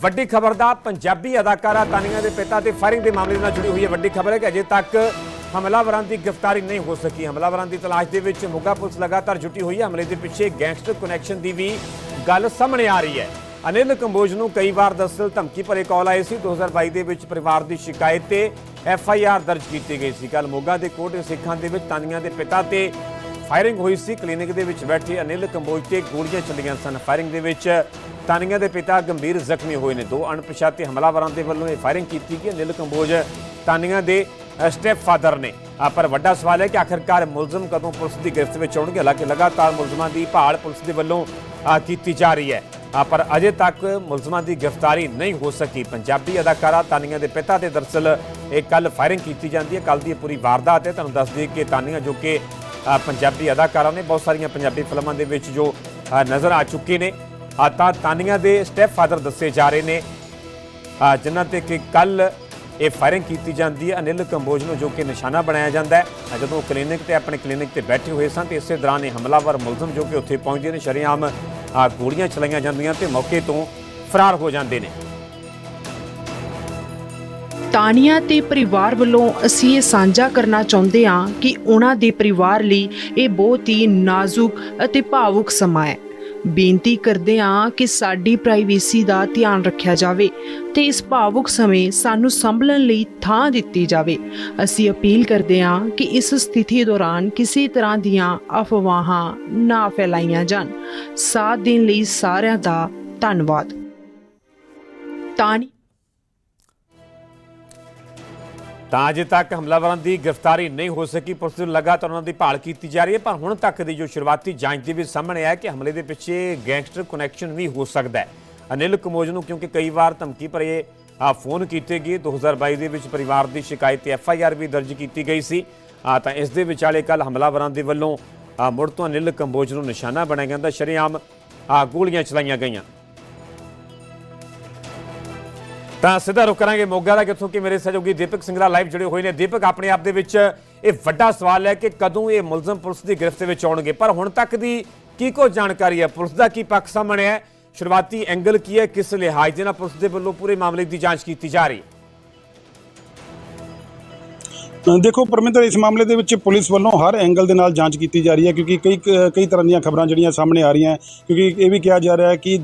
ਵੱਡੀ ਖਬਰ ਦਾ ਪੰਜਾਬੀ ਅਦਾਕਾਰਾ ਤਾਨੀਆ ਦੇ ਪਿਤਾ ਤੇ ਫਾਇਰਿੰਗ ਦੇ ਮਾਮਲੇ ਨਾਲ ਜੁੜੀ ਹੋਈ ਹੈ ਵੱਡੀ ਖਬਰ ਹੈ ਕਿ ਅਜੇ ਤੱਕ ਹਮਲਾਵਰਾਂ ਦੀ ਗ੍ਰਿਫਤਾਰੀ ਨਹੀਂ ਹੋ ਸਕੀ। ਹਮਲਾਵਰਾਂ ਦੀ ਤਲਾਸ਼ ਦੇ ਵਿੱਚ ਮੋਗਾ ਪੁਲਿਸ ਲਗਾਤਾਰ ਜੁਟੀ ਹੋਈ ਹੈ। ਹਮਲੇ ਦੇ ਪਿੱਛੇ ਗੈਂਗਸਟਰ ਕਨੈਕਸ਼ਨ ਦੀ ਵੀ ਗੱਲ ਸਾਹਮਣੇ ਆ ਰਹੀ ਹੈ। ਅਨਿਲ ਕੰਬੋਜ ਨੂੰ ਕਈ ਵਾਰ ਦਰਅਸਲ ਧਮਕੀ ਭਰੇ ਕਾਲ ਆਏ ਸੀ। 2022 ਦੇ ਵਿੱਚ ਪਰਿਵਾਰ ਦੀ ਸ਼ਿਕਾਇਤ ਤੇ ਐਫ ਆਈ ਆਰ ਦਰਜ ਕੀਤੀ ਗਈ ਸੀ। ਕੱਲ ਮੋਗਾ ਦੇ ਕੋਟ ਸਿੱਖਾਂ ਦੇ ਵਿੱਚ ਤਾਨੀਆ ਦੇ ਪਿਤਾ ਤੇ ਫਾਇਰਿੰਗ ਹੋਈ ਸੀ। ਕਲੀਨਿਕ ਦੇ ਵਿੱਚ ਬੈਠੇ ਅਨਿਲ ਕੰਬੋਜ ਤੇ ਗੋਲੀਆਂ ਚੱਲੀਆਂ ਸਨ। ਫਾਇਰਿੰਗ ਦੇ ਵਿੱਚ ਤਾਨੀਆ ਦੇ ਪਿਤਾ ਗੰਭੀਰ ਜ਼ਖਮੀ ਹੋਏ ਨੇ। ਦੋ ਅਣਪਛਾਤੇ ਹਮਲਾਵਰਾਂ ਦੇ ਵੱਲੋਂ ਇਹ ਫਾਇਰਿੰਗ ਕੀਤੀ ਗਈ ਅਨਿਲ ਕੰਬੋਜ ਤਾਨੀਆ ਦੇ ਸਟੈਪ ਫਾਦਰ ਨੇ। ਪਰ ਵੱਡਾ ਸਵਾਲ ਹੈ ਕਿ ਆਖਰਕਾਰ ਮੁਲਜ਼ਮ ਕਦੋਂ ਪੁਲਿਸ ਦੀ ਗ੍ਰਿਫਤ ਵਿੱਚ ਆਉਣਗੇ? ਹਾਲਾਂਕਿ ਲਗਾਤਾਰ ਮੁਲਜ਼ਮਾਂ ਦੀ ਭਾਲ ਪੁਲਿਸ ਦੇ ਵੱਲੋਂ ਕੀਤੀ ਜਾ ਰਹੀ ਹੈ। ਪਰ ਅਜੇ ਤੱਕ ਮੁਲਜ਼ਮਾਂ ਦੀ ਗ੍ਰਿਫਤਾਰੀ ਨਹੀਂ ਹੋ ਸਕੀ। ਪੰਜਾਬੀ ਅਦਾਕਾਰਾ ਤਾਨੀਆ ਦੇ ਪਿਤਾ ਤੇ ਦਰਸਲ ਇਹ ਕੱਲ ਫਾਇਰਿੰਗ ਕੀਤੀ ਜਾਂਦੀ ਹੈ। ਕੱਲ ਦੀ ਇਹ ਪੂਰੀ ਵਾਰਦਾਤ ਹੈ। ਤੁਹਾਨੂੰ ਦੱਸ ਦਈਏ ਕਿ ਤਾਨੀਆ ਜੋ ਕਿ ਪੰਜਾਬੀ ਅਦਾਕਾਰਾ ਨੇ, ਬਹੁਤ ਸਾਰੀਆਂ ਪੰਜਾਬੀ ਫਿਲਮਾਂ ਦੇ ਵਿੱਚ ਜੋ ਨਜ਼ਰ ਆ ਚੁੱਕੇ ਨੇ। ਆ ਤਾਂ ਤਾਨੀਆ ਦੇ ਸਟੈਪ ਫਾਦਰ ਦੱਸੇ ਜਾ ਰਹੇ ਨੇ ਜਿਨ੍ਹਾਂ ਤੇ ਕਿ ਕੱਲ ਇਹ ਫਾਇਰਿੰਗ ਕੀਤੀ ਜਾਂਦੀ ਹੈ। ਅਨਿਲ ਕੰਬੋਜ ਨੂੰ ਜੋ ਕਿ ਨਿਸ਼ਾਨਾ ਬਣਾਇਆ ਜਾਂਦਾ ਹੈ। ਜਦੋਂ ਕਲੀਨਿਕ ਤੇ ਆਪਣੇ ਕਲੀਨਿਕ ਤੇ ਬੈਠੇ ਹੋਏ ਸਨ, ਤੇ ਇਸੇ ਦੌਰਾਨ ਇਹ ਹਮਲਾਵਰ ਮੁਲਜ਼ਮ ਜੋ ਕਿ ਉੱਥੇ ਪਹੁੰਚਦੇ ਨੇ, ਸ਼ਰੇਆਮ ਗੋਲੀਆਂ ਚਲਾਈਆਂ ਜਾਂਦੀਆਂ ਤੇ ਮੌਕੇ ਤੋਂ ਫਰਾਰ ਹੋ ਜਾਂਦੇ ਨੇ। ਤਾਨੀਆ ਤੇ ਪਰਿਵਾਰ ਵੱਲੋਂ ਅਸੀਂ ਇਹ ਸਾਂਝਾ ਕਰਨਾ ਚਾਹੁੰਦੇ ਹਾਂ ਕਿ ਉਹਨਾਂ ਦੇ ਪਰਿਵਾਰ ਲਈ ਇਹ ਬਹੁਤ ਹੀ ਨਾਜ਼ੁਕ ਅਤੇ ਭਾਵੁਕ ਸਮਾਂ ਹੈ। ਬੇਨਤੀ ਕਰਦੇ ਹਾਂ ਕਿ ਸਾਡੀ ਪ੍ਰਾਈਵੇਸੀ ਦਾ ਧਿਆਨ ਰੱਖਿਆ ਜਾਵੇ ਤੇ ਇਸ ਭਾਵੁਕ ਸਮੇਂ ਸਾਨੂੰ ਸੰਭਲਣ ਲਈ ਥਾਂ ਦਿੱਤੀ ਜਾਵੇ। ਅਸੀਂ ਅਪੀਲ ਕਰਦੇ ਹਾਂ ਕਿ ਇਸ ਸਥਿਤੀ ਦੌਰਾਨ ਕਿਸੇ ਤਰ੍ਹਾਂ ਦੀਆਂ ਅਫਵਾਹਾਂ ਨਾ ਫੈਲਾਈਆਂ ਜਾਣ। ਸਾਥ ਦੇਣ ਲਈ ਸਾਰਿਆਂ ਦਾ ਧੰਨਵਾਦ। ਤਾਨੀ ਤਾਂ ਅਜੇ ਤੱਕ ਹਮਲਾਵਰਾਂ ਦੀ ਗ੍ਰਿਫਤਾਰੀ ਨਹੀਂ ਹੋ ਸਕੀ। ਪੁਲਿਸ ਵੱਲੋਂ ਲਗਾਤਾਰ ਉਹਨਾਂ ਦੀ ਭਾਲ ਕੀਤੀ ਜਾ ਰਹੀ ਹੈ, ਪਰ ਹੁਣ ਤੱਕ ਦੀ ਜੋ ਸ਼ੁਰੂਆਤੀ ਜਾਂਚ ਦੇ ਵਿੱਚ ਸਾਹਮਣੇ ਆਇਆ ਕਿ ਹਮਲੇ ਦੇ ਪਿੱਛੇ ਗੈਂਗਸਟਰ ਕਨੈਕਸ਼ਨ ਵੀ ਹੋ ਸਕਦਾ ਹੈ। ਅਨਿਲ ਕਮੋਜ ਨੂੰ ਕਿਉਂਕਿ ਕਈ ਵਾਰ ਧਮਕੀ ਭਰੇ ਆ ਫੋਨ ਕੀਤੇ ਗਏ 2022 ਦੇ ਵਿੱਚ ਪਰਿਵਾਰ ਦੀ ਸ਼ਿਕਾਇਤ ਤੇ ਐਫ ਆਈ ਆਰ ਵੀ ਦਰਜ ਕੀਤੀ ਗਈ ਸੀ। ਆ ਤਾਂ ਇਸ ਦੇ ਵਿਚਾਲੇ ਕੱਲ ਹਮਲਾਵਰਾਂ ਦੇ ਵੱਲੋਂ ਮੁੜ ਤੋਂ ਅਨਿਲ ਕੰਬੋਜ ਨੂੰ ਨਿਸ਼ਾਨਾ ਬਣਾਇਆ ਗਿਆ ਤਾਂ ਸ਼ਰੇਆਮ, ਆ ਗੋਲੀਆਂ ਚਲਾਈਆਂ ਗਈਆਂ। ਤਾਂ ਸਿੱਧਾ ਰੁਕ ਕਰਾਂਗੇ ਮੋਗਾ ਦਾ, ਕਿੱਥੋਂ ਕਿ ਮੇਰੇ ਸਹਿਯੋਗੀ ਦੀਪਕ ਸਿੰਘਲਾ ਲਾਈਵ ਜੁੜੇ ਹੋਏ ਨੇ। ਦੀਪਕ, ਆਪਣੇ ਆਪ ਦੇ ਵਿੱਚ ਇਹ ਵੱਡਾ ਸਵਾਲ ਹੈ ਕਿ ਕਦੋਂ ਇਹ ਮੁਲਜ਼ਮ ਪੁਲਿਸ ਦੀ ਗ੍ਰਿਫਤ ਵਿੱਚ ਆਉਣਗੇ? ਪਰ ਹੁਣ ਤੱਕ ਦੀ ਕੀ ਕੋ ਜਾਣਕਾਰੀ ਹੈ? ਪੁਲਿਸ ਦਾ ਕੀ ਪੱਖ ਸਾਹਮਣੇ ਹੈ? ਸ਼ੁਰੂਆਤੀ ਐਂਗਲ ਕੀ ਹੈ? ਕਿਸ ਲਿਹਾਜ਼ ਦੇ ਨਾਲ ਪੁਲਿਸ ਦੇ ਵੱਲੋਂ ਪੂਰੇ ਮਾਮਲੇ ਦੀ ਜਾਂਚ ਕੀਤੀ ਜਾ ਰਹੀ ਹੈ? ਦੇਖੋ ਪਰਮਿੰਦਰ, ਇਸ ਮਾਮਲੇ ਦੇ ਵਿੱਚ ਪੁਲਿਸ ਵੱਲੋਂ ਹਰ ਐਂਗਲ ਦੇ ਨਾਲ ਜਾਂਚ ਕੀਤੀ ਜਾ ਰਹੀ ਹੈ ਕਿਉਂਕਿ ਕਈ ਕਈ ਤਰ੍ਹਾਂ ਦੀਆਂ ਖਬਰਾਂ ਜਿਹੜੀਆਂ ਸਾਹਮਣੇ ਆ ਰਹੀਆਂ ਕਿਉਂਕਿ ਇਹ ਵੀ ਕਿਹਾ ਜਾ ਰਿਹਾ ਹੈ ਕਿ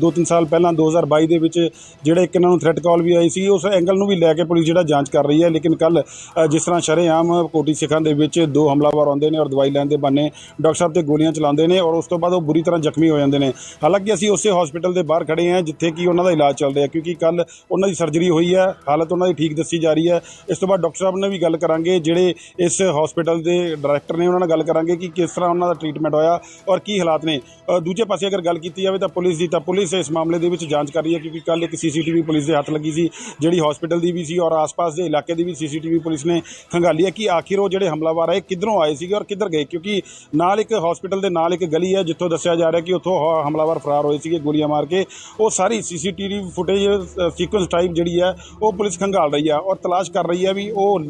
2-3 ਸਾਲ ਪਹਿਲਾਂ 2022 ਦੇ ਵਿੱਚ ਜਿਹੜੇ ਇੱਕ ਇਹਨਾਂ ਨੂੰ ਥ੍ਰੈਟ ਕਾਲ ਵੀ ਆਈ ਸੀ, ਉਸ ਐਂਗਲ ਨੂੰ ਵੀ ਲੈ ਕੇ ਪੁਲਿਸ ਜਿਹੜਾ ਜਾਂਚ ਕਰ ਰਹੀ ਹੈ। ਲੇਕਿਨ ਕੱਲ ਜਿਸ ਤਰ੍ਹਾਂ ਸ਼ਰੇਆਮ ਕੋਟੀ ਸਿੱਖਾਂ ਦੇ ਵਿੱਚ ਦੋ ਹਮਲਾਵਰ ਆਉਂਦੇ ਨੇ ਔਰ ਦਵਾਈ ਲੈਣ ਦੇ ਬਹਾਨੇ ਡਾਕਟਰ ਸਾਹਿਬ ਤੇ ਗੋਲੀਆਂ ਚਲਾਉਂਦੇ ਨੇ ਔਰ ਉਸ ਤੋਂ ਬਾਅਦ ਉਹ ਬੁਰੀ ਤਰ੍ਹਾਂ ਜ਼ਖਮੀ ਹੋ ਜਾਂਦੇ ਨੇ। ਹਾਲਾਂਕਿ ਅਸੀਂ ਉਸੇ ਹਸਪੀਟਲ ਦੇ ਬਾਹਰ ਖੜੇ ਹਾਂ ਜਿੱਥੇ ਕਿ ਉਹਨਾਂ ਦਾ ਇਲਾਜ ਚੱਲ ਰਿਹਾ ਕਿਉਂਕਿ ਕੱਲ ਉਹਨਾਂ ਦੀ ਸਰਜਰੀ ਹੋਈ ਹੈ, ਹਾਲਤ ਉਹਨਾਂ ਦੀ ਠੀਕ ਦੱਸੀ ਜਾ ਰਹੀ ਹੈ। ਇਸ ਤੋਂ ਬਾਅਦ ਡਾਕਟਰ ਸਾਹਿਬ ਨੇ ਵੀ ਗੱਲ ਕਰਾਂਗੇ, ਜਿਹੜੇ ਇਸ ਹਸਪੀਟਲ ਦੇ ਡਾਇਰੈਕਟਰ ਨੇ ਉਹਨਾਂ ਨਾਲ ਗੱਲ ਕਰਾਂਗੇ ਕਿ ਕਿਸ ਤਰ੍ਹਾਂ ਉਹਨਾਂ ਦਾ ਟ੍ਰੀਟਮੈਂਟ ਹੋਇਆ ਔਰ ਕੀ ਹਾਲਾਤ ਨੇ। ਦੂਜੇ ਪਾਸੇ ਅਗਰ ਗੱਲ ਕੀਤੀ ਜਾਵੇ ਤਾਂ ਪੁਲਿਸ ਦੀ, ਤਾਂ ਪੁਲਿਸ ਇਸ ਮਾਮਲੇ ਦੇ ਵਿੱਚ ਜਾਂਚ ਕਰ ਰਹੀ ਹੈ ਕਿਉਂਕਿ ਕੱਲ ਇੱਕ ਸੀਸੀਟੀਵੀ ਪੁਲਿਸ ਦੇ ਹੱਥ ਲੱਗੀ ਸੀ, ਜਿਹੜੀ ਹਸਪੀਟਲ ਦੀ ਵੀ ਸੀ ਔਰ ਆਸ-ਪਾਸ ਦੇ ਇਲਾਕੇ ਦੀ ਵੀ ਸੀਸੀਟੀਵੀ ਪੁਲਿਸ ਨੇ ਖੰਗਾਲੀ ਹੈ ਕਿ ਆਖਿਰ ਉਹ ਜਿਹੜੇ ਹਮਲਾਵਰ ਆਏ, ਕਿੱਧਰੋਂ ਆਏ ਸੀਗੇ ਔਰ ਕਿੱਧਰ ਗਏ? ਕਿਉਂਕਿ ਨਾਲ ਇੱਕ ਹਸਪੀਟਲ ਦੇ ਨਾਲ ਇੱਕ ਗਲੀ ਹੈ, ਜਿੱਥੋਂ ਦੱਸਿਆ ਜਾ ਰਿਹਾ ਕਿ ਉੱਥੋਂ ਹ- ਹਮਲਾਵਰ ਫਰਾਰ ਹੋਏ ਸੀਗੇ, ਗੋਲੀਆਂ ਮਾਰ ਕੇ। ਉਹ ਸਾਰੀ ਸੀਸੀਟੀਵੀ ਫੁਟੇਜ ਸੀਕੁਐਂਸ ਟਾਈਪ ਜਿਹੜੀ ਹੈ, ਉਹ ਪੁਲਿਸ ਖੰਗਾਲ ਰਹੀ ਹੈ ਔਰ ਤਲਾਸ਼ ਕਰ ਰਹੀ ਹੈ ਵੀ ਉਹ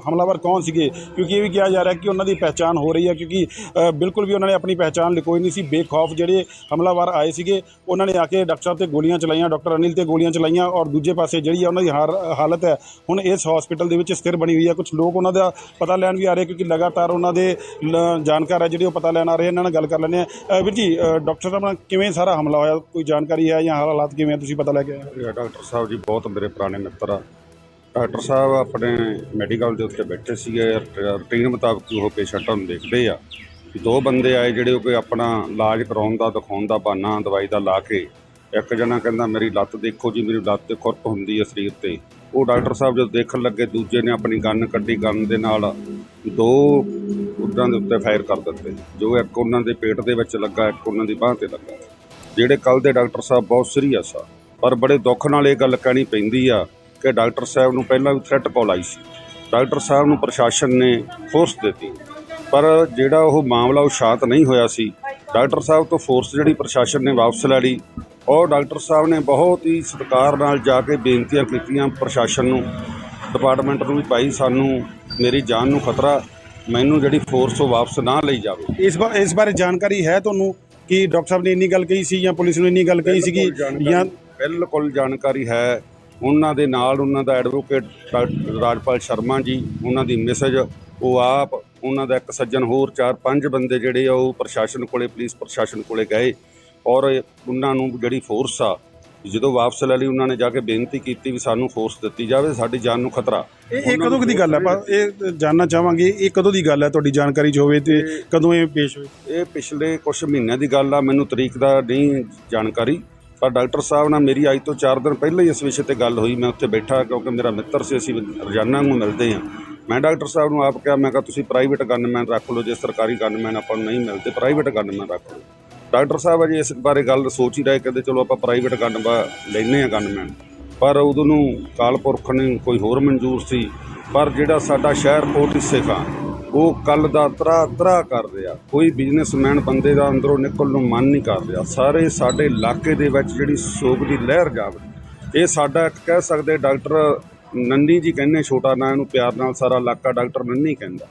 ਹਮਲਾਵਰ ਕੌਣ ਸੀਗੇ ਕਿਉਂਕਿ ਇਹ ਵੀ ਕਿਹਾ ਜਾ ਰਿਹਾ ਕਿ ਉਹਨਾਂ ਦੀ ਪਹਿਚਾਣ ਹੋ ਰਹੀ ਹੈ ਕਿਉਂਕਿ ਬਿਲਕੁਲ ਵੀ ਉਹਨਾਂ ਨੇ ਆਪਣੀ ਪਹਿਚਾਣ ਲੁਕੋਈ ਨਹੀਂ ਸੀ ਬੇਖੌਫ ਜਿਹੜੇ ਹਮਲਾਵਰ ਆਏ ਸੀਗੇ ਉਹਨਾਂ ਨੇ ਆ ਕੇ ਡਾਕਟਰ ਸਾਹਿਬ ਤੇ ਗੋਲੀਆਂ ਚਲਾਈਆਂ ਡਾਕਟਰ ਅਨਿਲ ਤੇ ਗੋਲੀਆਂ ਚਲਾਈਆਂ ਔਰ ਦੂਜੇ ਪਾਸੇ ਜਿਹੜੀ ਆ ਉਹਨਾਂ ਦੀ ਹਾਰ- ਹਾਲਤ ਹੈ ਹੁਣ ਇਸ ਹਸਪੀਟਲ ਦੇ ਵਿੱਚ ਸਥਿਰ ਬਣੀ ਹੋਈ ਹੈ ਕੁਝ ਲੋਕ ਉਹਨਾਂ ਦਾ ਪਤਾ ਲੈਣ ਵੀ ਆ ਰਹੇ ਕਿਉਂਕਿ ਲਗਾਤਾਰ ਉਹਨਾਂ ਦੇ ਲ- ਜਾਣਕਾਰ ਹੈ ਜਿਹੜੇ ਉਹ ਪਤਾ ਲੈਣ ਆ ਰਹੇ ਇਹਨਾਂ ਨਾਲ ਗੱਲ ਕਰ ਲੈਂਦੇ ਆ ਵੀਰ ਜੀ ਡਾਕਟਰ ਸਾਹਿਬ ਨਾਲ ਕਿਵੇਂ ਸਾਰਾ ਹਮਲਾ ਹੋਇਆ ਕੋਈ ਜਾਣਕਾਰੀ ਹੈ ਜਾਂ ਹਾਲਾਤ ਕਿਵੇਂ ਆ ਤੁਸੀਂ ਪਤਾ ਲੈ ਕੇ ਆਏ ਡਾਕਟਰ ਸਾਹਿਬ ਜੀ ਬਹੁਤ ਮੇਰੇ ਪੁਰਾਣੇ ਮਿੱਤਰ ਆ ਡਾਕਟਰ ਸਾਹਿਬ ਆਪਣੇ ਮੈਡੀਕਲ ਦੇ ਉੱਤੇ ਬੈਠੇ ਸੀਗੇ। ਰੂਟੀਨ ਮੁਤਾਬਕ ਉਹ ਪੇਸ਼ੈਂਟਾਂ ਨੂੰ ਦੇਖਦੇ ਆ ਦੋ ਬੰਦੇ ਆਏ ਜਿਹੜੇ ਉਹ ਕੋਈ ਆਪਣਾ ਇਲਾਜ ਕਰਾਉਣ ਦਾ, ਦਿਖਾਉਣ ਦਾ ਬਹਾਨਾ, ਦਵਾਈ ਦਾ ਲਾ ਕੇ ਇੱਕ ਜਣਾ ਕਹਿੰਦਾ, ਮੇਰੀ ਲੱਤ ਦੇਖੋ ਜੀ, ਮੇਰੀ ਲੱਤ ਤੇ ਖੁਰਕ ਹੁੰਦੀ ਹੈ ਸਰੀਰ ਤੇ। ਉਹ ਡਾਕਟਰ ਸਾਹਿਬ ਜਦੋਂ ਦੇਖਣ ਲੱਗੇ, ਦੂਜੇ ਨੇ ਆਪਣੀ ਗਨ ਕੱਢੀ। ਗਨ ਦੇ ਨਾਲ ਦੋ ਉਹਨਾਂ ਦੇ ਉੱਤੇ ਫਾਇਰ ਕਰ ਦਿੱਤੇ। ਜੋ ਇੱਕ ਉਹਨਾਂ ਦੇ ਪੇਟ ਦੇ ਵਿੱਚ ਲੱਗਾ, ਇੱਕ ਉਹਨਾਂ ਦੀ ਬਾਹ ਤੇ ਲੱਗਾ। ਜਿਹੜੇ ਕੱਲ ਦੇ ਡਾਕਟਰ ਸਾਹਿਬ ਬਹੁਤ ਸੀਰੀਅਸ ਆ, ਪਰ ਬੜੇ ਦੁੱਖ ਨਾਲ ਇਹ ਗੱਲ ਕਹਿਣੀ ਪੈਂਦੀ ਆ ਕਿ ਡਾਕਟਰ ਸਾਹਿਬ ਨੂੰ ਪਹਿਲਾਂ ਵੀ ਥ੍ਰੈਟ ਕਾਲ ਆਈ ਸੀ। ਡਾਕਟਰ ਸਾਹਿਬ ਨੂੰ ਪ੍ਰਸ਼ਾਸਨ ਨੇ ਫੋਰਸ ਦਿੱਤੀ। ਪਰ ਜਿਹੜਾ ਉਹ ਮਾਮਲਾ ਉਹ ਸ਼ਾਂਤ ਨਹੀਂ ਹੋਇਆ ਸੀ ਡਾਕਟਰ ਸਾਹਿਬ ਤੋਂ ਫੋਰਸ ਜਿਹੜੀ ਪ੍ਰਸ਼ਾਸਨ ਨੇ ਵਾਪਸ ਲੈ ਲਈ ਔਰ ਡਾਕਟਰ ਸਾਹਿਬ ਨੇ ਬਹੁਤ ਹੀ ਸਤਿਕਾਰ ਨਾਲ ਜਾ ਕੇ ਬੇਨਤੀਆਂ ਕੀਤੀਆਂ ਪ੍ਰਸ਼ਾਸਨ ਨੂੰ। ਡਿਪਾਰਟਮੈਂਟ ਨੂੰ ਵੀ ਭਾਈ ਸਾਨੂੰ ਮੇਰੀ ਜਾਨ ਨੂੰ ਖਤਰਾ ਮੈਨੂੰ ਜਿਹੜੀ ਫੋਰਸ ਉਹ ਵਾਪਸ ਨਾ ਲਈ ਜਾਵੇ। ਇਸ ਬਾਰੇ ਇਸ ਬਾਰੇ ਜਾਣਕਾਰੀ ਹੈ ਤੁਹਾਨੂੰ ਕਿ ਡਾਕਟਰ ਸਾਹਿਬ ਨੇ ਇੰਨੀ ਗੱਲ ਕਹੀ ਸੀ ਜਾਂ ਪੁਲਿਸ ਨੂੰ ਇੰਨੀ ਗੱਲ ਕਹੀ ਸੀਗੀ ਜਾਂ ਬਿਲਕੁਲ ਜਾਣਕਾਰੀ ਹੈ। ਉਹਨਾਂ ਦੇ ਨਾਲ ਉਹਨਾਂ ਦਾ ਐਡਵੋਕੇਟ ਰਾਜਪਾਲ ਸ਼ਰਮਾ ਜੀ ਉਹਨਾਂ ਦੀ ਮੈਸੇਜ ਉਹ ਆਪ ਉਹਨਾਂ ਦਾ ਇੱਕ ਸੱਜਣ ਹੋਰ ਚਾਰ ਪੰਜ ਬੰਦੇ ਜਿਹੜੇ ਆ ਉਹ ਪ੍ਰਸ਼ਾਸਨ ਕੋਲੇ ਪੁਲਿਸ ਪ੍ਰਸ਼ਾਸਨ ਕੋਲੇ ਗਏ ਔਰ ਉਹਨਾਂ ਨੂੰ ਜਿਹੜੀ ਫੋਰਸ ਆ ਜਦੋਂ ਵਾਪਸ ਲੈ ਲਈ ਉਹਨਾਂ ਨੇ ਜਾ ਕੇ ਬੇਨਤੀ ਕੀਤੀ ਵੀ ਸਾਨੂੰ ਫੋਰਸ ਦਿੱਤੀ ਜਾਵੇ ਸਾਡੀ ਜਾਨ ਨੂੰ ਖਤਰਾ। ਇਹ ਕਦੋਂ ਦੀ ਗੱਲ ਹੈ ਆਪਾਂ ਇਹ ਜਾਨਣਾ ਚਾਹਾਂਗੇ ਇਹ ਕਦੋਂ ਦੀ ਗੱਲ ਹੈ ਤੁਹਾਡੀ ਜਾਣਕਾਰੀ 'ਚ ਹੋਵੇ ਤੇ ਕਦੋਂ ਇਹ ਪੇਸ਼ ਹੋਈ ਇਹ ਪਿਛਲੇ ਕੁਝ ਮਹੀਨਿਆਂ ਦੀ ਗੱਲ ਆ ਮੈਨੂੰ ਤਰੀਕ ਦਾ ਨਹੀਂ ਜਾਣਕਾਰੀ। ਪਰ ਡਾਕਟਰ ਸਾਹਿਬ ਨਾਲ ਮੇਰੀ ਅੱਜ ਤੋਂ 4 ਦਿਨ ਪਹਿਲਾਂ ਹੀ ਇਸ ਵਿਸ਼ੇ ਤੇ ਗੱਲ ਹੋਈ। ਮੈਂ ਉੱਥੇ ਬੈਠਾ ਕਿਉਂਕਿ ਮੇਰਾ ਮਿੱਤਰ ਸੀ, ਅਸੀਂ ਰੋਜ਼ਾਨਾ ਨੂੰ ਮਿਲਦੇ ਹਾਂ। ਮੈਂ ਡਾਕਟਰ ਸਾਹਿਬ ਨੂੰ ਆਪ ਕਿਹਾ, ਮੈਂ ਕਿਹਾ, ਤੁਸੀਂ ਪ੍ਰਾਈਵੇਟ ਗਨਮੈਨ ਰੱਖ ਲਓ, ਜੇ ਸਰਕਾਰੀ ਗਨਮੈਨ ਆਪਾਂ ਨੂੰ ਨਹੀਂ ਮਿਲਦੇ ਪ੍ਰਾਈਵੇਟ ਗਨਮੈਨ ਰੱਖ ਲਓ। ਡਾਕਟਰ ਸਾਹਿਬ ਅਜੇ ਇਸ ਬਾਰੇ ਗੱਲ ਸੋਚ ਹੀ ਰਹੇ, ਕਹਿੰਦੇ, ਚਲੋ ਆਪਾਂ ਪ੍ਰਾਈਵੇਟ ਗਨ ਲੈਨੇ ਆ ਗਨਮੈਨ ਪਰ ਉਦੋਂ ਨੂੰ ਕਾਲਪੁਰਖ ਨੂੰ ਕੋਈ ਹੋਰ ਮਨਜ਼ੂਰ ਸੀ। ਪਰ ਜਿਹੜਾ ਸਾਡਾ ਸ਼ਹਿਰ ਕੋਟ ਖਾਂ ਉਹ ਕੱਲ ਦਾ ਤਰਾ ਤਰਾ ਕਰ ਰਿਹਾ। ਕੋਈ ਬਿਜ਼ਨਸਮੈਨ ਬੰਦੇ ਦਾ ਅੰਦਰੋਂ ਨਿਕਲ ਨੂੰ ਮਨ ਨਹੀਂ ਕਰ ਰਿਹਾ। ਸਾਰੇ ਸਾਡੇ ਇਲਾਕੇ ਦੇ ਵਿੱਚ ਜਿਹੜੀ ਸੋਗ ਦੀ ਲਹਿਰ ਜਾਵੇ ਇਹ ਸਾਡਾ ਇੱਕ ਕਹਿ ਸਕਦੇ ਡਾਕਟਰ ਨੰਨੀ ਜੀ ਕਹਿੰਦੇ ਛੋਟਾ ਨਾਂ ਇਹਨੂੰ ਪਿਆਰ ਨਾਲ ਸਾਰਾ ਇਲਾਕਾ ਡਾਕਟਰ ਨੰਨੀ ਕਹਿੰਦਾ।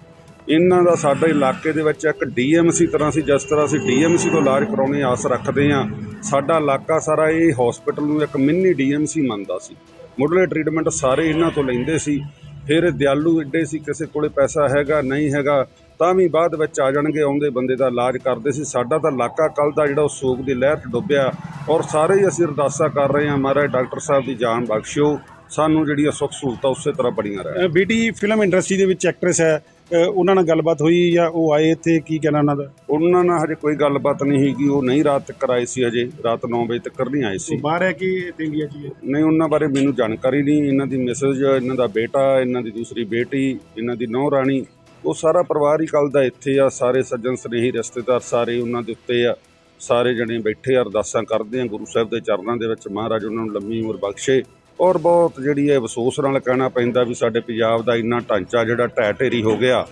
ਇਹਨਾਂ ਦਾ ਸਾਡੇ ਇਲਾਕੇ ਦੇ ਵਿੱਚ ਇੱਕ ਡੀਐਮਸੀ ਤਰ੍ਹਾਂ ਸੀ ਜਿਸ ਤਰ੍ਹਾਂ ਅਸੀਂ ਡੀਐਮਸੀ ਤੋਂ ਇਲਾਜ ਕਰਾਉਣ ਆਸ ਰੱਖਦੇ ਹਾਂ। ਸਾਡਾ ਇਲਾਕਾ ਸਾਰਾ ਇਹ ਹਸਪੀਟਲ ਨੂੰ ਇੱਕ ਮਿੰਨੀ ਡੀਐਮਸੀ ਮੰਨਦਾ ਸੀ। ਮੁੱਢਲੇ ਟ੍ਰੀਟਮੈਂਟ ਸਾਰੇ ਇਹਨਾਂ ਤੋਂ ਲੈਂਦੇ ਸੀ। ਫਿਰ ਦਿਆਲੂ ਏਡੇ ਸੀ ਕਿਸੇ ਕੋਲੇ ਪੈਸਾ ਹੈਗਾ ਨਹੀਂ ਹੈਗਾ ਤਾਂ ਵੀ ਬਾਅਦ ਵਿੱਚ ਆ ਜਾਣਗੇ ਆਉਂਦੇ ਬੰਦੇ ਦਾ ਇਲਾਜ ਕਰਦੇ ਸੀ। ਸਾਡਾ ਤਾਂ ਇਲਾਕਾ ਕੱਲ ਦਾ ਜਿਹੜਾ ਉਹ ਸੋਗ ਦੀ ਲਹਿਰ 'ਚ ਡੁੱਬਿਆ ਔਰ ਸਾਰੇ ਹੀ ਅਸੀਂ ਅਰਦਾਸਾਂ ਕਰ ਰਹੇ ਹਾਂ ਮਹਾਰਾਜ ਡਾਕਟਰ ਸਾਹਿਬ ਦੀ ਜਾਨ ਬਖਸ਼ਿਓ। ਸਾਨੂੰ ਜਿਹੜੀਆਂ ਸੁੱਖ ਸਹੂਲਤਾਂ ਉਸੇ ਤਰ੍ਹਾਂ ਬਣੀਆਂ ਰਹਿਣ। ਅ, ਬੇਟੀ ਫਿਲਮ ਇੰਡਸਟਰੀ ਦੇ ਵਿੱਚ ਐਕਟਰੈਸ ਹੈ। ਉਹਨਾਂ ਨਾਲ ਗੱਲਬਾਤ ਹੋਈ ਜਾਂ ਉਹ ਆਏ ਇੱਥੇ? ਕੀ ਕਹਿਣਾ ਉਹਨਾਂ ਦਾ? ਉਹਨਾਂ ਨਾਲ ਹਜੇ ਕੋਈ ਗੱਲਬਾਤ ਨਹੀਂ ਹੈਗੀ ਉਹ ਨਹੀਂ ਰਾਤ ਤੱਕ ਆਏ ਸੀ ਹਜੇ। ਰਾਤ 9 ਵਜੇ ਤੱਕ ਨਹੀਂ ਆਏ ਸੀ। ਬਾਹਰ ਹੈ ਕਿ ਇੰਡੀਆ 'ਚ ਹੀ? ਹੈ ਨਹੀਂ ਉਹਨਾਂ ਬਾਰੇ ਮੈਨੂੰ ਜਾਣਕਾਰੀ ਨਹੀਂ। ਇਹਨਾਂ ਦੀ ਮੈਸੇਜ ਇਹਨਾਂ ਦਾ ਬੇਟਾ ਇਹਨਾਂ ਦੀ ਦੂਸਰੀ ਬੇਟੀ ਇਹਨਾਂ ਦੀ ਨੌ ਰਾਣੀ। ਉਹ ਸਾਰਾ ਪਰਿਵਾਰ ਹੀ ਕੱਲ ਦਾ ਇੱਥੇ ਆ। ਸਾਰੇ ਸੱਜਣ ਸਨੇਹੀ ਰਿਸ਼ਤੇਦਾਰ ਸਾਰੇ ਉਹਨਾਂ ਦੇ ਉੱਤੇ ਆ। ਸਾਰੇ ਜਣੇ ਬੈਠੇ ਅਰਦਾਸਾਂ ਕਰਦੇ ਆ। ਗੁਰੂ ਸਾਹਿਬ ਦੇ ਚਰਨਾਂ ਦੇ ਵਿੱਚ ਮਹਾਰਾਜ ਉਹਨਾਂ ਨੂੰ ਲੰਮੀ ਉਮਰ ਬਖਸ਼ੇ। ਔਰ ਬਹੁਤ ਜਿਹੜੀ ਹੈ ਅਫਸੋਸ ਨਾਲ ਕਹਿਣਾ ਪੈਂਦਾ ਵੀ ਸਾਡੇ ਪੰਜਾਬ ਦਾ ਇੰਨਾ ਢਾਂਚਾ ਜਿਹੜਾ ਢਹਿ ਢੇਰੀ ਹੋ ਗਿਆ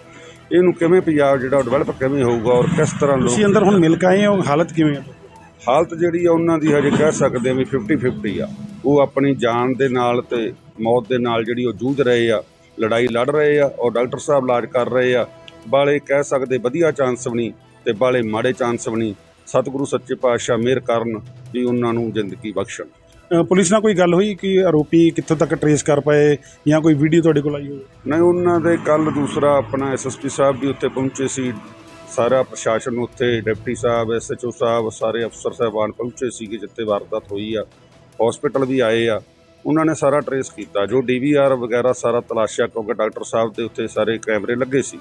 ਇਹਨੂੰ ਕਿਵੇਂ ਪੰਜਾਬ ਜਿਹੜਾ ਡਿਵੈਲਪ ਕਿਵੇਂ ਹੋਊਗਾ ਔਰ ਕਿਸ ਤਰ੍ਹਾਂ ਲੋਕ ਤੁਸੀਂ ਅੰਦਰ ਹੁਣ ਮਿਲ ਕੇ ਆਏ ਹੋ ਹਾਲਤ ਕਿਵੇਂ ਹੈ ਹਾਲਤ ਜਿਹੜੀ ਆ ਉਹਨਾਂ ਦੀ ਹਜੇ ਕਹਿ ਸਕਦੇ ਵੀ 50 50 ਆ। ਉਹ ਆਪਣੀ ਜਾਨ ਦੇ ਨਾਲ ਤੇ ਮੌਤ ਦੇ ਨਾਲ ਜਿਹੜੀ ਉਹ ਜੂਝ ਰਹੇ ਆ ਲੜਾਈ ਲੜ ਰਹੇ ਆ ਔਰ ਡਾਕਟਰ ਸਾਹਿਬ ਇਲਾਜ ਕਰ ਰਹੇ ਆ। ਬਾਲੇ ਕਹਿ ਸਕਦੇ ਵਧੀਆ ਚਾਂਸ ਨਹੀਂ ਤੇ ਬਾਲੇ ਮਾੜੇ ਚਾਂਸ ਨਹੀਂ। ਸਤਿਗੁਰੂ ਸੱਚੇ ਪਾਤਸ਼ਾਹ ਮਿਹਰ ਕਰਨ ਵੀ ਉਹਨਾਂ ਨੂੰ ਜ਼ਿੰਦਗੀ ਬਖਸ਼ਣ। ਪੁਲਿਸ ਨਾਲ ਕੋਈ ਗੱਲ ਹੋਈ ਕਿ ਆਰੋਪੀ ਕਿੱਥੋਂ ਤੱਕ ਟਰੇਸ ਕਰ ਪਏ ਜਾਂ ਕੋਈ ਵੀਡੀਓ ਤੁਹਾਡੇ ਕੋਲ ਆਈ ਹੋਵੇ? ਨਹੀਂ, ਉਹਨਾਂ ਦੇ ਕੱਲ ਦੂਸਰਾ ਆਪਣਾ ਐਸਐਸਪੀ ਸਾਹਿਬ ਵੀ ਉੱਥੇ ਪਹੁੰਚੇ ਸੀ। ਸਾਰਾ ਪ੍ਰਸ਼ਾਸਨ ਉੱਥੇ, ਡਿਪਟੀ ਸਾਹਿਬ ਐਸਐਚਓ ਸਾਹਿਬ, ਸਾਰੇ ਅਫਸਰ ਸਾਹਿਬਾਨ ਪਹੁੰਚੇ ਸੀਗੇ ਜਿੱਥੇ ਵਾਰਦਾਤ ਹੋਈ ਆ। ਹਸਪੀਟਲ ਵੀ ਆਏ ਆ। ਉਹਨਾਂ ਨੇ ਸਾਰਾ ਟਰੇਸ ਕੀਤਾ। ਜੋ ਡੀਵੀਆਰ ਵਗੈਰਾ ਸਾਰਾ ਤਲਾਸ਼ਿਆ, ਕਿਉਂਕਿ ਡਾਕਟਰ ਸਾਹਿਬ ਦੇ ਉੱਤੇ ਸਾਰੇ ਕੈਮਰੇ ਲੱਗੇ ਸੀ।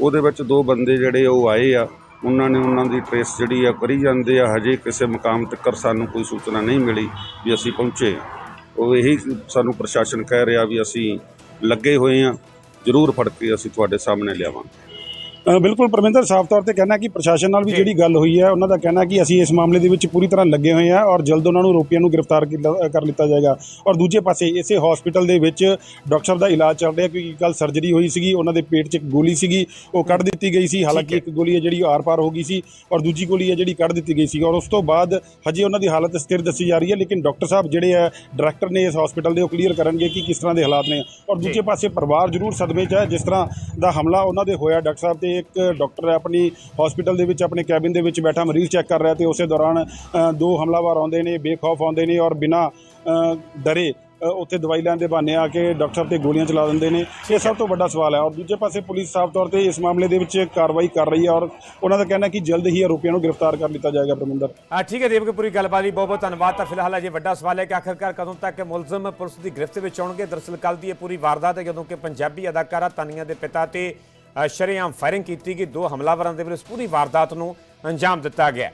ਉਹਦੇ ਵਿੱਚ ਦੋ ਬੰਦੇ ਜਿਹੜੇ ਉਹ ਆਏ ਆ। ਉਹਨਾਂ ਨੇ ਉਹਨਾਂ ਦੀ ਟਰੇਸ ਜਿਹੜੀ ਆ ਕਰੀ ਜਾਂਦੇ ਆ, ਹਜੇ ਕਿਸੇ ਮਕਾਮ ਤੱਕ ਸਾਨੂੰ ਕੋਈ ਸੂਚਨਾ ਨਹੀਂ ਮਿਲੀ ਵੀ ਅਸੀਂ ਪਹੁੰਚੇ ਉਹ ਇਹੀ ਸਾਨੂੰ ਪ੍ਰਸ਼ਾਸਨ ਕਹਿ ਰਿਹਾ ਵੀ ਅਸੀਂ ਲੱਗੇ ਹੋਏ ਆ ਜ਼ਰੂਰ ਫੜ ਕੇ ਅਸੀਂ ਤੁਹਾਡੇ ਸਾਹਮਣੇ ਲਿਆਵਾਂਗੇ। ਬਿਲਕੁਲ ਪਰਮਿੰਦਰ ਸਾਫ਼ ਤੌਰ ਤੇ ਕਹਿਣਾ ਕਿ ਪ੍ਰਸ਼ਾਸਨ ਨਾਲ ਵੀ। ਜਿਹੜੀ ਗੱਲ ਹੋਈ ਹੈ ਉਹਨਾਂ ਦਾ ਕਹਿਣਾ ਕਿ ਅਸੀਂ ਇਸ ਮਾਮਲੇ ਦੇ ਵਿੱਚ ਪੂਰੀ ਤਰ੍ਹਾਂ ਲੱਗੇ ਹੋਏ ਹਾਂ ਔਰ ਜਲਦ ਉਹਨਾਂ ਨੂੰ ਆਰੋਪੀਆਂ ਨੂੰ ਗ੍ਰਿਫਤਾਰ ਕਰ ਲਿੱਤਾ ਜਾਏਗਾ। ਔਰ ਦੂਜੇ ਪਾਸੇ ਇਸੇ ਹਸਪੀਟਲ ਦੇ ਵਿੱਚ ਡਾਕਟਰ ਸਾਹਿਬ ਦਾ ਇਲਾਜ ਚੱਲ ਰਿਹਾ ਕਿਉਂਕਿ ਕੱਲ ਸਰਜਰੀ ਹੋਈ ਸੀਗੀ ਉਹਨਾਂ ਦੇ ਪੇਟ 'ਚ ਇੱਕ ਗੋਲੀ ਸੀਗੀ ਉਹ ਕੱਢ ਦਿੱਤੀ ਗਈ ਸੀ। ਹਾਲਾਂਕਿ ਇੱਕ ਗੋਲੀ ਹੈ ਜਿਹੜੀ ਆਰ-ਪਾਰ ਹੋ ਗਈ ਸੀ ਔਰ ਦੂਜੀ ਗੋਲੀ ਹੈ ਜਿਹੜੀ ਕੱਢ ਦਿੱਤੀ ਗਈ ਸੀ ਔਰ ਉਸ ਤੋਂ ਬਾਅਦ ਹਜੇ ਉਹਨਾਂ ਦੀ ਹਾਲਤ ਸਥਿਰ ਦੱਸੀ ਜਾ ਰਹੀ ਹੈ ਲੇਕਿਨ ਡਾਕਟਰ ਸਾਹਿਬ ਜਿਹੜੇ ਹੈ ਡਾਇਰੈਕਟਰ ਨੇ ਇਸ ਹਸਪੀਟਲ ਦੇ ਉਹ ਕਲੀਅਰ ਕਰਨਗੇ ਕਿ ਕਿਸ ਤਰ੍ਹਾਂ ਦੇ ਹਾਲਾਤ ਨੇ। ਔਰ ਦੂਜੇ ਪਾਸੇ ਪਰਿਵਾਰ ਜ਼ਰੂਰ ਸਦਮੇ 'ਚ ਹੈ ਜਿਸ ਤਰ੍ਹਾਂ ਦਾ ਹਮਲਾ ਉਹਨਾਂ ਦੇ ਹੋਇਆ ਡਾਕਟਰ ਸਾਹਿਬ ਤੇ ਇੱਕ ਡਾਕਟਰ ਆਪਣੀ ਹਸਪੀਟਲ ਦੇ ਵਿੱਚ, ਆਪਣੇ ਕੈਬਿਨ ਦੇ ਵਿੱਚ ਬੈਠਾ, ਮਰੀਜ਼ ਚੈੱਕ ਕਰ ਰਿਹਾ ਤੇ ਉਸੇ ਦੌਰਾਨ ਦੋ ਹਮਲਾਵਰ ਆਉਂਦੇ ਨੇ, ਬੇਖੌਫ ਆਉਂਦੇ ਨੇ ਔਰ ਬਿਨਾ ਡਰੇ ਉੱਥੇ ਦਵਾਈ ਲੈਣ ਦੇ ਬਹਾਨੇ ਆ ਕੇ ਡਾਕਟਰ ਤੇ ਗੋਲੀਆਂ ਚਲਾ ਦਿੰਦੇ ਨੇ। ਇਹ ਸਭ ਤੋਂ ਵੱਡਾ ਸਵਾਲ ਹੈ ਔਰ ਦੂਜੇ ਪਾਸੇ ਪੁਲਿਸ ਸਾਫ਼ ਤੌਰ ਤੇ ਇਸ ਮਾਮਲੇ ਦੇ ਵਿੱਚ ਕਾਰਵਾਈ ਕਰ ਰਹੀ ਹੈ ਔਰ ਉਹਨਾਂ ਦਾ ਕਹਿਣਾ ਕਿ ਜਲਦ ਹੀ ਆਰੋਪੀਆਂ ਨੂੰ ਗ੍ਰਿਫਤਾਰ ਕਰ ਲਿੱਤਾ ਜਾਏਗਾ, ਪ੍ਰਮਿੰਦਰ। ਹਾਂ ਠੀਕ ਹੈ ਦੇਵ ਕੇ ਪੂਰੀ ਗੱਲਬਾਤ ਲਈ ਬਹੁਤ ਬਹੁਤ ਧੰਨਵਾਦ। ਤਾਂ ਫਿਲਹਾਲ ਅਜੇ ਵੱਡਾ ਸਵਾਲ ਹੈ ਕਿ ਆਖਰਕਾਰ ਕਦੋਂ ਤੱਕ ਮੁਲਜ਼ਮ ਪੁਲਿਸ ਦੀ ਗ੍ਰਿਫਤ ਵਿੱਚ ਆਉਣਗੇ? ਦਰਅਸਲ ਕੱਲ ਦੀ ਇਹ ਪੂਰੀ ਵਾਰਦਾਤ ਹੈ ਜਦੋਂ ਕਿ ਪੰਜਾਬੀ ਅਦਾਕਾਰਾ ਤਾਨੀਆ ਦੇ ਪਿਤਾ ਤੇ ਸ਼ਰੇਆਮ ਫਾਇਰਿੰਗ ਕੀਤੀ ਗਈ ਦੋ ਹਮਲਾਵਰਾਂ ਦੇ ਵੱਲੋਂ ਇਸ ਪੂਰੀ ਵਾਰਦਾਤ ਨੂੰ ਅੰਜਾਮ ਦਿੱਤਾ ਗਿਆ